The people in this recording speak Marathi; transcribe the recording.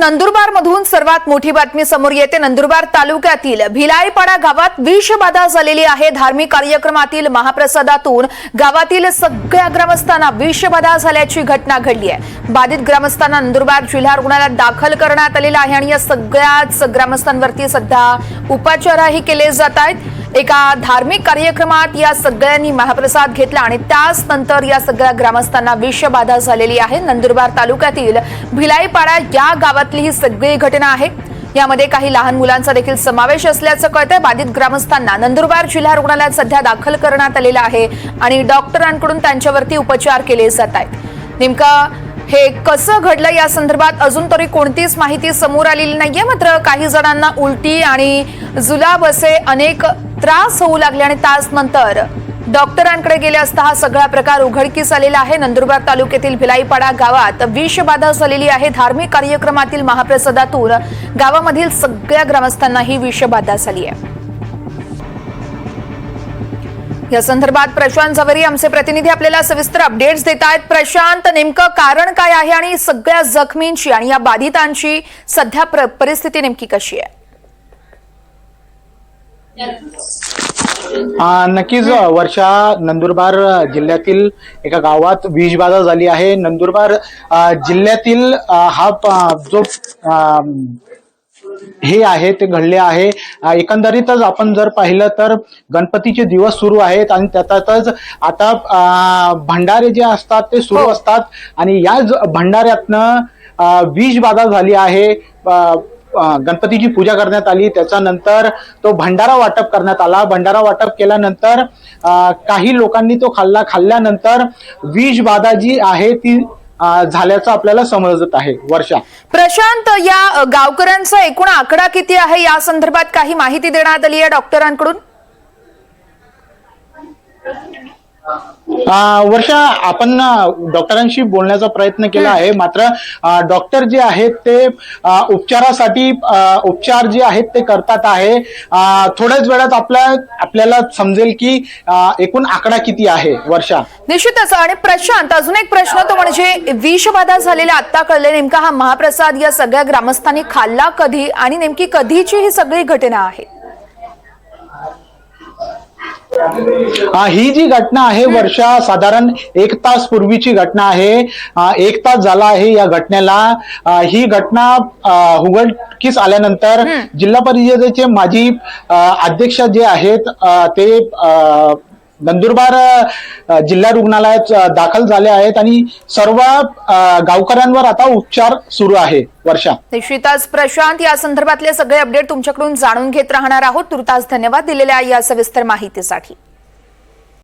नंदुरबार मधून सर्वात मोठी बातमी समोर येते. नंदुरबार तालुक्यातील भिलाईपाडा गावात विषबाधा झालेली आहे. धार्मिक कार्यक्रमातील महाप्रसादातून गावातील सगळ्या ग्रामस्थांना विषबाधा झाल्याची घटना घडली आहे. बाधित ग्रामस्थांना नंदुरबार जिल्हा रुग्णालयात दाखल करण्यात आलेलं आहे आणि या सगळ्याच ग्रामस्थांवरती सध्या उपचारही केले जात आहेत. एका धार्मिक कार्यक्रमात या सगळ्यांनी महाप्रसाद घेतला आणि त्याच नंतर या सगळ्या ग्रामस्थांना विषबाधा झालेली आहे. नंदुरबार तालुक्यातील भिलाईपाडा या गावातली ही सगळी घटना आहे. यामध्ये काही लहान मुलांचा देखील समावेश असल्याचं कळतंय. बाधित ग्रामस्थांना नंदुरबार जिल्हा रुग्णालयात सध्या दाखल करण्यात आलेलं आहे आणि डॉक्टरांकडून त्यांच्यावरती उपचार केले जात आहेत. नेमकं हे कसं घडलं या संदर्भात अजून तरी कोणतीच माहिती समोर आलेली नाहीये. मात्र काही जणांना उलटी आणि जुलाब असे अनेक त्रास होऊ लागले आणि तास नंतर डॉक्टरांकडे गेले असता हा सगळा प्रकार उघडकीस आलेला आहे. नंदुरबार तालुक्यातील भिलाईपाडा गावात विषबाधा झालेली आहे. धार्मिक कार्यक्रमातील महाप्रसादातून गावामधील सगळ्या ग्रामस्थांना ही विषबाधा झाली आहे. या संदर्भात प्रशांत झवेरी आमचे प्रतिनिधी आपल्याला सविस्तर अपडेट्स देत आहेत. प्रशांत नेमकं कारण काय आहे आणि सगळ्या जखमींची आणि या बाधितांची सध्या प्र- परिस्थिती नेमकी कशी आहे? नक्कीच वर्षा नंदुरबार जिल्ह्यातील एका गावात वीजबाधा झाली आहे. नंदुरबार जिल्ह्यातील हा जो हे आहे ते घडले आहे. एकंदरीतच आपण जर पाहिलं तर गणपतीचे दिवस सुरू आहेत आणि त्यातच आता भंडारे जे असतात ते सुरू हो. असतात. आणि याच भंडाऱ्यातनं आ, वीजबाधा झाली आहे. गणपतीची पूजा करण्यात आली. त्याच्यानंतर तो भंडारा वाटप करण्यात आला. भंडारा वाटप केल्यानंतर काही लोकांनी तो खाल्ला. खाल्ल्यानंतर विषबाधा जी आहे ती झाल्याचं आपल्याला समजत आहे. वर्षा. प्रशांत या गावकऱ्यांचा एकूण आकडा किती आहे? या संदर्भात काही माहिती देण्यात आली आहे डॉक्टरांकडून? वर्षा आपण डॉक्टरांशी बोलण्याचा प्रयत्न केला आहे. मात्र डॉक्टर जे आहेत ते उपचारासाठी उपचार जे आहेत ते करतात आहे. थोड्याच वेळात आपल्या आपल्याला समजेल की एकूण आकडा किती आहे वर्षा? निश्चितच. आणि प्रशांत अजून एक प्रश्न तो म्हणजे विषबाधा झालेला आता कळले नेमका हा महाप्रसाद या सगळ्या ग्रामस्थांनी खाल्ला कधी? आणि नेमकी कधीची ही सगळी घटना आहे? ही जी घटना आहे वर्षा साधारण एक तास पूर्वीची घटना आहे. एक तास झाला आहे या घटनेला. ही घटना उघडकीस आल्यानंतर जिल्हा परिषदेचे माजी अध्यक्ष जे आहेत ते नंदुरबार जिल्हा रुग्णालयात दाखल झाले आहेत आणि सर्व गावकऱ्यांवर आता उपचार सुरू आहे वर्षा. निश्चितच. प्रशांत या संदर्भातले सगळे अपडेट तुमच्याकडून जाणून घेत राहणार आहोत. तुर्तास धन्यवाद दिलेल्या या सविस्तर माहितीसाठी.